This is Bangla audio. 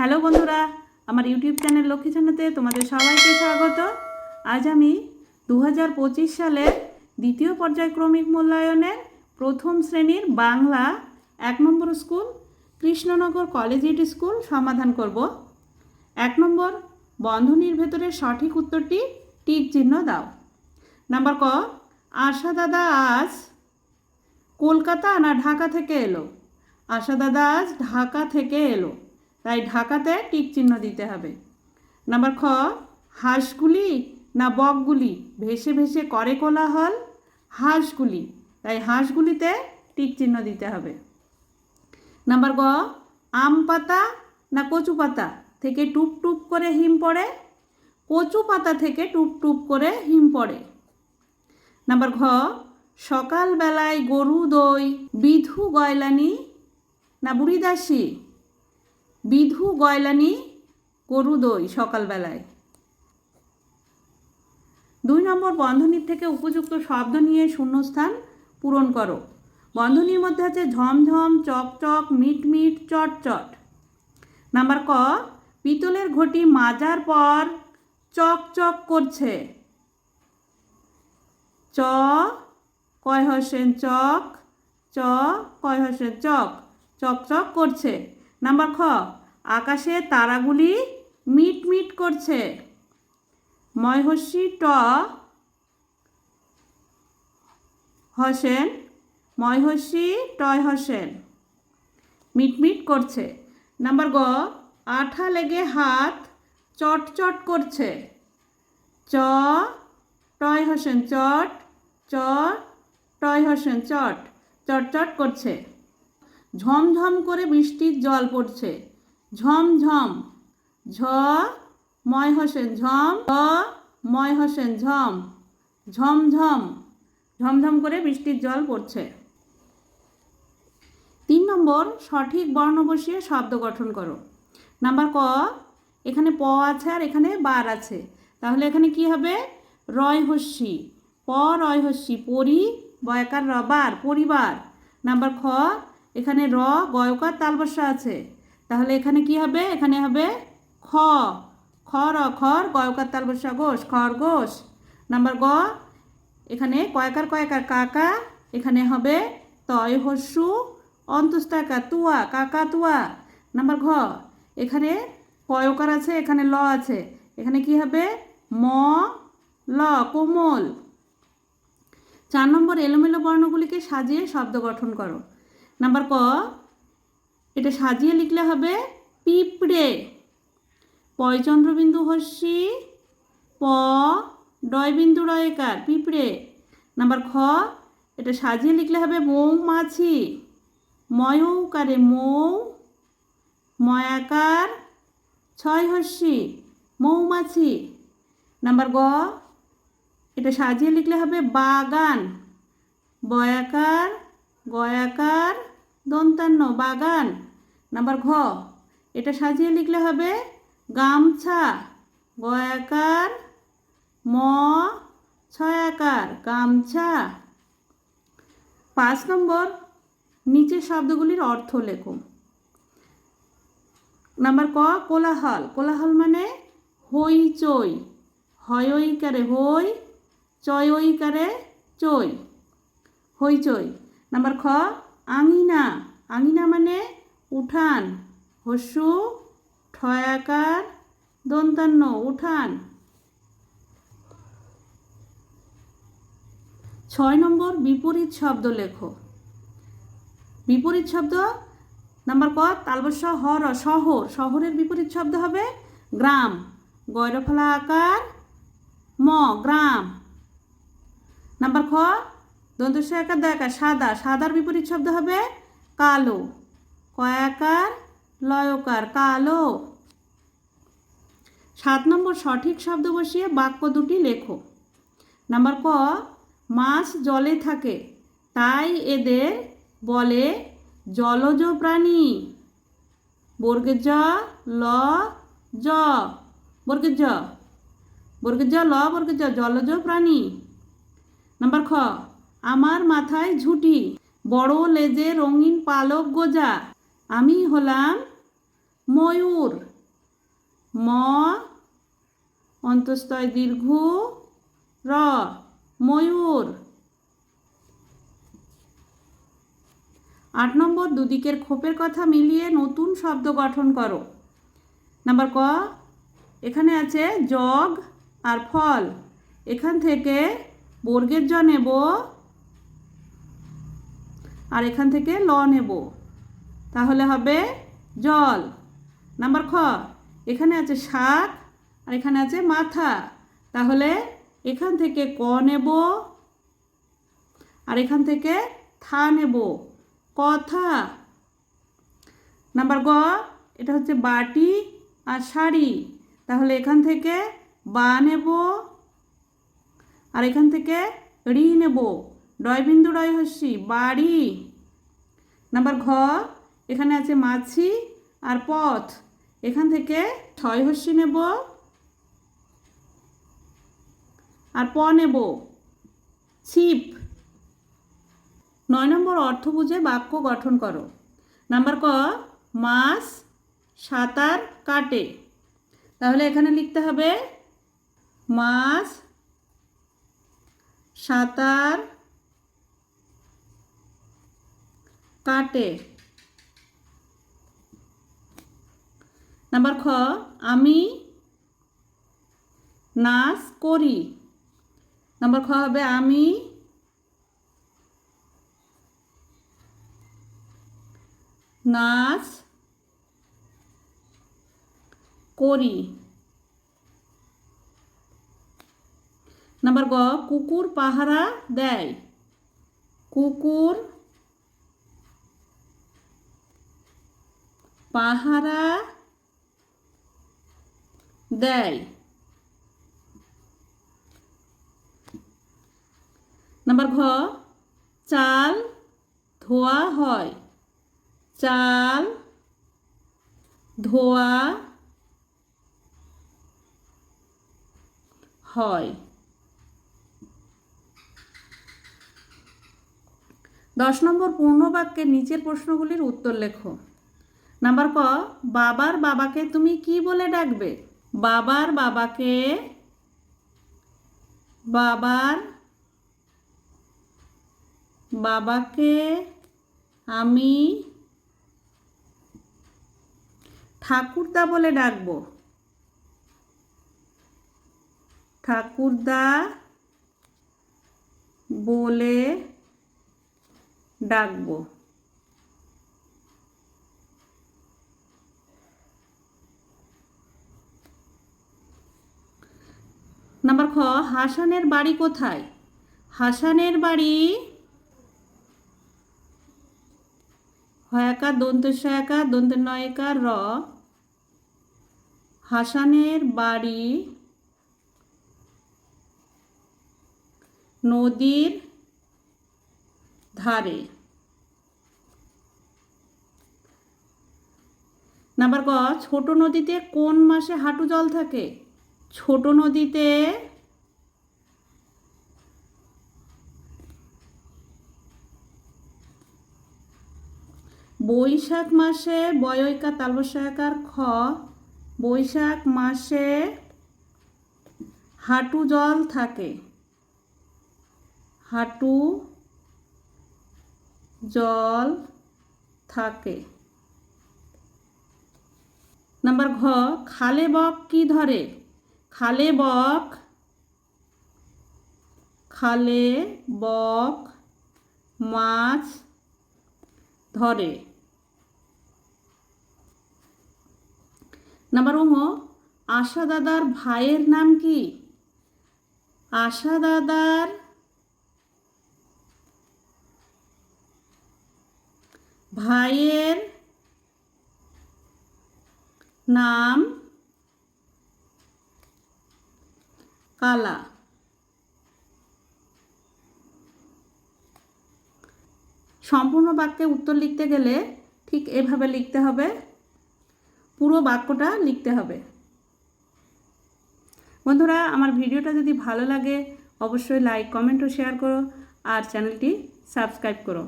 হ্যালো বন্ধুরা, আমার ইউটিউব চ্যানেল লক্ষ্মী চ্যানেলতে তোমাদের সবাইকে স্বাগত। আজ আমি দু সালের দ্বিতীয় পর্যায়ক্রমিক মূল্যায়নের প্রথম শ্রেণির বাংলা এক নম্বর স্কুল, কৃষ্ণনগর কলেজিয়েট স্কুল সমাধান করব। এক নম্বর, বন্ধনীর ভেতরে সঠিক উত্তরটি টিক চিহ্ন দাও। নাম্বার ক, আশা দাদা আজ কলকাতা না ঢাকা থেকে এলো? আশা দাদা আজ ঢাকা থেকে এলো। তাই ঢাকাতে টিক চিহ্ন দিতে হবে। নাম্বার খ, হাঁসগুলি না বকগুলি? ভেসে ভেসে করে কোলাহল? হাঁসগুলি। তাই হাঁসগুলিতে টিক চিহ্ন দিতে হবে। নাম্বার গ, আম পাতা না কচু পাতা থেকে টুপ টুপ করে হিম পড়ে? কচু পাতা থেকে টুপ টুপ করে হিম পড়ে। নাম্বার ঘ, সকালবেলায় গরু দই, বিধু গয়লানি না বুড়িদাসী বিধু গয়লানি গরু দই সকালবেলায়। দুই নম্বর বন্ধনীর থেকে উপযুক্ত শব্দ নিয়ে শূন্যস্থান পূরণ করো। বন্ধনীর মধ্যে আছে ঝমঝম, চকচক, মিটমিট, চটচট। নাম্বার ক, পিতলের ঘটি মাজার পর চকচক করছে। চ, কয় হোসেন চক, চ, কয় হোসেন চক, চকচক করছে। নাম্বার খ, আকাশে তারাগুলি মিট মিট করছে। ময়হস্যি ট হোসেন ময়হস্যি টয় হোসেন, মিটমিট করছে। নাম্বার গ, আঠা লেগে হাত চটচট করছে। চ, টয় হোসেন চট চ টয় হোসেন চট চটচট করছে। ঝমঝম করে বৃষ্টির জল পড়ছে। ঝমঝম। ঝ ময় হোসেন ঝম। ঝ ময় হোসেন ঝম। ঝমঝম। ঝমঝম করে বৃষ্টির জল পড়ছে। তিন নম্বর, সঠিক বর্ণ বসিয়ে শব্দ গঠন করো। নাম্বার ক, এখানে প আছে আর এখানে বার আছে। তাহলে এখানে কি হবে? রয় হস্যি প রয় হস্যি পরি, বয়কার রবার, পরিবার। নাম্বার খ এখানে র, গয়কার তালবস্যা আছে। তাহলে এখানে কি হবে? এখানে হবে খ। খ, র, খর, গয়কার তালবস্যা ঘোষ খরগোশ নাম্বার গ, এখানে কয়কার কয়কার, কাকা। এখানে হবে তয়, হস্যু, অন্তস্তাকা, তুয়া, কাকা, তুয়া। নাম্বার ঘ, এখানে কয়কার আছে, এখানে ল আছে। এখানে কি হবে? ম, ল, কোমল। চার নম্বর এলোমেলো বর্ণগুলিকে সাজিয়ে শব্দ গঠন করো। নাম্বার ক, এটা সাজিয়ে লিখলে হবে পিঁপড়ে। পয়চন্দ্রবিন্দু হস্যি, প, ডয়বিন্দু রয়কার, পিঁপড়ে। নাম্বার খ, এটা সাজিয়ে লিখলে হবে মৌমাছি। ময়ৌকারে মৌ, ময়াকার, ছয় হস্যি, মৌমাছি। নাম্বার গ, এটা সাজিয়ে লিখলে হবে বাগান, বয়াকার, গয়াকার দন্তান্ন বাগান। নাম্বার ঘ, এটা সাজিয়ে লিখলে হবে গামছা, গয়াকার, ম, ছয়াকার, গামছা। পাঁচ নম্বর, নিচের শব্দগুলির অর্থ লেখো। নাম্বার ক, কোলাহল। কোলাহল মানে হইচই। হয়ইকারে হই, চয়ইকারে চই। হইচই। নাম্বার খ, আঙিনা। আঙিনা মানে উঠান হস্যু ঠয়াকার, দন্তান্ন, উঠান। ছয় নম্বর বিপরীত শব্দ লেখো। বিপরীত শব্দ নাম্বার ক তালবস্য হর শহর শহরের বিপরীত শব্দ হবে গ্রাম। গয়রফলা আকার, ম, গ্রাম। নাম্বার খ দন্তস্ব একার দয়াকার সাদা। সাদার বিপরীত শব্দ হবে কালো। কয়াকার লয়কার কালো। সাত নম্বর সঠিক শব্দ বসিয়ে বাক্য দুটি লেখো। নাম্বার ক, মাছ জলে থাকে, তাই এদের বলে জলজ প্রাণী। বর্গের জ, ল, জ। বর্গের জ বর্গের জ, ল, বর্গের জ, জলজ প্রাণী। নাম্বার খ, আমার মাথায় ঝুঁটি। বড় লেজে রঙিন পালক গোজা। আমি হলাম ময়ূর। ম অন্তস্তয় দীর্ঘ র ময়ূর। আট নম্বর, দুদিকের খোপের কথা মিলিয়ে নতুন শব্দ গঠন করো। নাম্বার ক, এখানে আছে জগ আর ফল। এখান থেকে বর্গের জ নেব আর এখান থেকে ল নেব। তাহলে হবে জল। নাম্বার খ, এখানে আছে শাক আর এখানে আছে মাথা। তাহলে এখান থেকে ক নেব আর এখান থেকে থা নেব। কথা। নাম্বার গ, এটা হচ্ছে বাটি আর শাড়ি। তাহলে এখান থেকে বা নেব আর এখান থেকে রি নেব। ডয় বিন্দু ডয় হস্যি বাড়ি। নাম্বার ঘ, এখানে আছে মাছি আর পথ। এখান থেকে ছয় হস্যি নেব। আর প নেব। ছিপ। নয় নম্বর অর্থ বুঝে বাক্য গঠন করো। নাম্বার ক, মাছ, সাঁতার কাটে। তাহলে এখানে লিখতে হবে মাছ, সাঁতার কাটে। নাম্বার খ, আমি নাচ করি। নাম্বার খ হবে, আমি নাচ করি। নাম্বার গ, কুকুর পাহারা দেয়। কুকুর পাহারা দেয়। নাম্বার ঘ, চাল ধোয়া হয়। চাল ধোয়া হয়। দশ নম্বর পূর্ণ বাক্যের নিচের প্রশ্নগুলির উত্তর লেখো। নাম্বার ক, বাবার বাবাকে তুমি কি বলে ডাকবে? বাবার বাবাকে বাবার বাবাকে আমি ঠাকুরদা বলে ডাকবো। ঠাকুরদা বলে ডাকবো। নাম্বার খ, হাসানের বাড়ি কোথায়? হাসানের বাড়ি হয়াকার দন্ত সয়াকার দন্ত নয়কার র। হাসানের বাড়ি নদীর ধারে। নাম্বার ক, ছোট নদীতে কোন মাসে হাঁটু জল থাকে? ছোট নদীতে বৈশাখ মাসে বয়ইকা তালবসায়াকার খ, বৈশাখ মাসে হাঁটু জল থাকে। হাঁটু জল থাকে। নাম্বার ঘ, খালে বক কি ধরে? খালে বক খালে বক মাছ ধরে। নাম্বার ওম আশা দাদার ভাইয়ের নাম কি? আশা দাদার ভাইয়ের নাম কালা। সম্পূর্ণ বাক্যে উত্তর লিখতে গেলে ঠিক এভাবে লিখতে হবে। পুরো বাক্যটা লিখতে হবে। বন্ধুরা, আমার ভিডিওটা যদি ভালো লাগে, অবশ্যই লাইক কমেন্ট ও শেয়ার করো আর চ্যানেলটি সাবস্ক্রাইব করো।